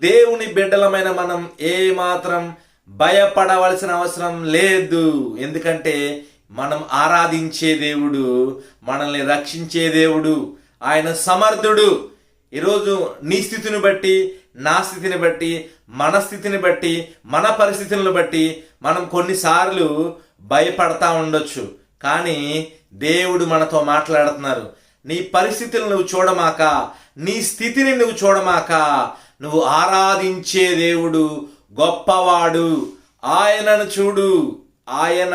దేవుని బిడ్డలమైన మనం ఏ మాత్రం భయపడవలసిన అవసరం లేదు. ఎందుకంటే మనం ఆరాధించే దేవుడు మనల్ని రక్షించే దేవుడు ఆయన సమర్థుడు. ఈరోజు నీ స్థితిని బట్టి నా స్థితిని బట్టి మన స్థితిని బట్టి మన పరిస్థితులను బట్టి మనం కొన్నిసార్లు భయపడతా ఉండొచ్చు. కానీ దేవుడు మనతో మాట్లాడుతున్నారు. నీ పరిస్థితులు నువ్వు చూడమాక నీ స్థితిని నువ్వు చూడమాక నువ్వు ఆరాధించే దేవుడు గొప్పవాడు. ఆయనను చూడు. ఆయన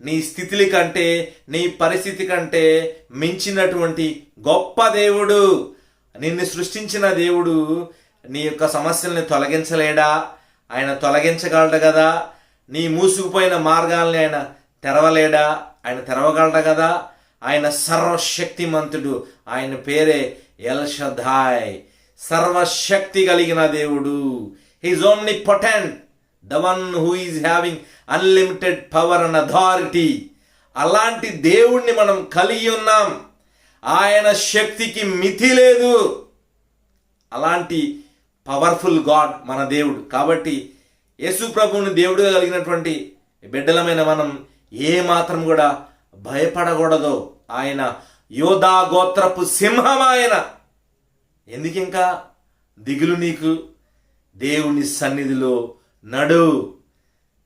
నీ స్థితిలి కంటే నీ పరిస్థితి కంటే మించినటువంటి గొప్ప దేవుడు. నిన్ను సృష్టించిన దేవుడు నీ యొక్క సమస్యల్ని తొలగించలేడా? ఆయన తొలగించగలడు కదా. నీ మూసుకుపోయిన మార్గాల్ని ఆయన తెరవలేడా? ఆయన తెరవగలడు కదా? ఆయన సర్వశక్తిమంతుడు. ఆయన పేరే ఎల్షధాయ్ సర్వశక్తి కలిగిన దేవుడు. He's only potent the one who is having unlimited power and authority అలాంటి దేవుణ్ణి మనం కలిగి ఉన్నాం. ఆయన శక్తికి మితి లేదు. అలాంటి పవర్ఫుల్ గాడ్ మన దేవుడు. కాబట్టి యేసు ప్రభువుని దేవుడుగా కలిగినటువంటి బిడ్డలమైన మనం ఏ మాత్రం కూడా భయపడకూడదు. ఆయన యోధా గోత్రపు సింహం ఆయన. ఎందుకు ఇంకా దిగులు నీకు? దేవుని సన్నిధిలో నడు.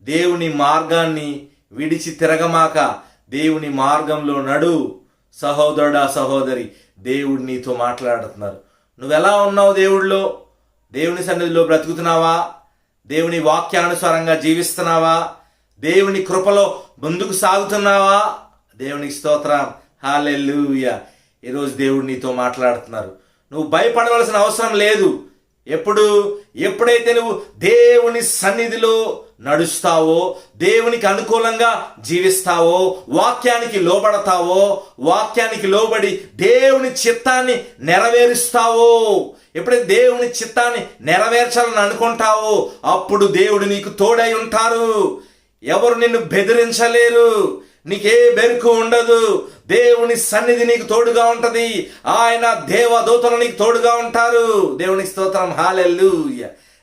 దేవుని మార్గాన్ని విడిచి తిరగమాక దేవుని మార్గంలో నడు. సహోదరుడా సహోదరి దేవుడు నీతో మాట్లాడుతున్నారు. నువ్వెలా ఉన్నావు దేవుడిలో? దేవుని సన్నిధిలో బ్రతుకుతున్నావా? దేవుని వాక్యానుసారంగా జీవిస్తున్నావా? దేవుని కృపలో ముందుకు సాగుతున్నావా? దేవునికి స్తోత్రం. హాలెల్లుయ. ఈరోజు దేవుడు నీతో మాట్లాడుతున్నారు. నువ్వు భయపడవలసిన అవసరం లేదు. ఎప్పుడు ఎప్పుడైతే నువ్వు దేవుని సన్నిధిలో నడుస్తావో దేవునికి అనుకూలంగా జీవిస్తావో వాక్యానికి లోబడతావో వాక్యానికి లోబడి దేవుని చిత్తాన్ని నెరవేరుస్తావో ఎప్పుడైతే దేవుని చిత్తాన్ని నెరవేర్చాలని అనుకుంటావో అప్పుడు దేవుడు నీకు తోడై ఉంటారు. ఎవరు నిన్ను బెదిరించలేరు. నీకే బెరుకు ఉండదు. దేవుని సన్నిధి నీకు తోడుగా ఉంటది. ఆయన దేవదూతలు నీకు తోడుగా ఉంటారు. దేవునికి స్తోత్రం. హాలెల్లు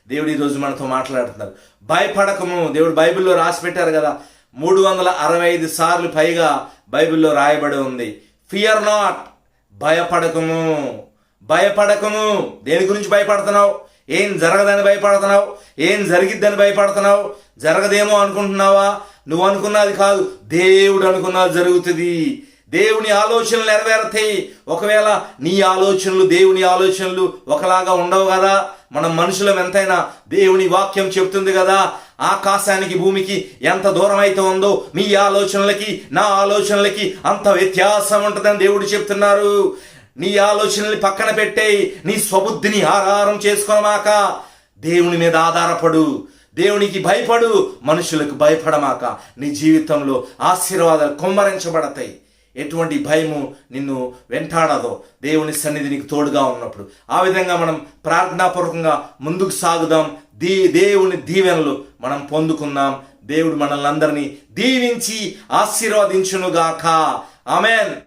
దేవుడు ఈరోజు మనతో మాట్లాడుతున్నారు. భయపడకము. దేవుడు బైబిల్లో రాసి పెట్టారు కదా. మూడు వందల అరవై ఐదు సార్లు పైగా బైబిల్లో రాయబడి ఉంది. ఫియర్ నాట్ భయపడకము. భయపడకము. దేని గురించి భయపడుతున్నావు? ఏం జరగదని భయపడుతున్నావు? ఏం జరిగిద్దని భయపడుతున్నావు? జరగదేమో అనుకుంటున్నావా? నువ్వు అనుకున్నది కాదు. దేవుడు అనుకున్నది జరుగుతుంది. దేవుని ఆలోచనలు నెరవేరుతాయి. ఒకవేళ నీ ఆలోచనలు దేవుని ఆలోచనలు ఒకలాగా ఉండవు కదా. మనం మనుషులం ఎంతైనా దేవుని వాక్యం చెప్తుంది కదా. ఆకాశానికి భూమికి ఎంత దూరం అయితే ఉందో మీ ఆలోచనలకి నా ఆలోచనలకి అంత వ్యత్యాసం ఉంటుందని దేవుడు చెప్తున్నారు. నీ ఆలోచనల్ని పక్కన పెట్టేయి. నీ స్వబుద్ధిని ఆహారం చేసుకోమాక. దేవుని మీద ఆధారపడు. దేవునికి భయపడు మనుషులకు భయపడమాక నీ జీవితంలో ఆశీర్వాదాలు కొమ్మరించబడతాయి. ఎటువంటి భయము నిన్ను వెంటాడదో దేవుని సన్నిధి నీకు తోడుగా ఉన్నప్పుడు. ఆ విధంగా మనం ప్రార్థనాపూర్వకంగా ముందుకు సాగుదాం. దీ దేవుని దీవెనలు మనం పొందుకుందాం. దేవుడు మనల్ని అందరినీ దీవించి ఆశీర్వదించునుగాక. ఆమెన్.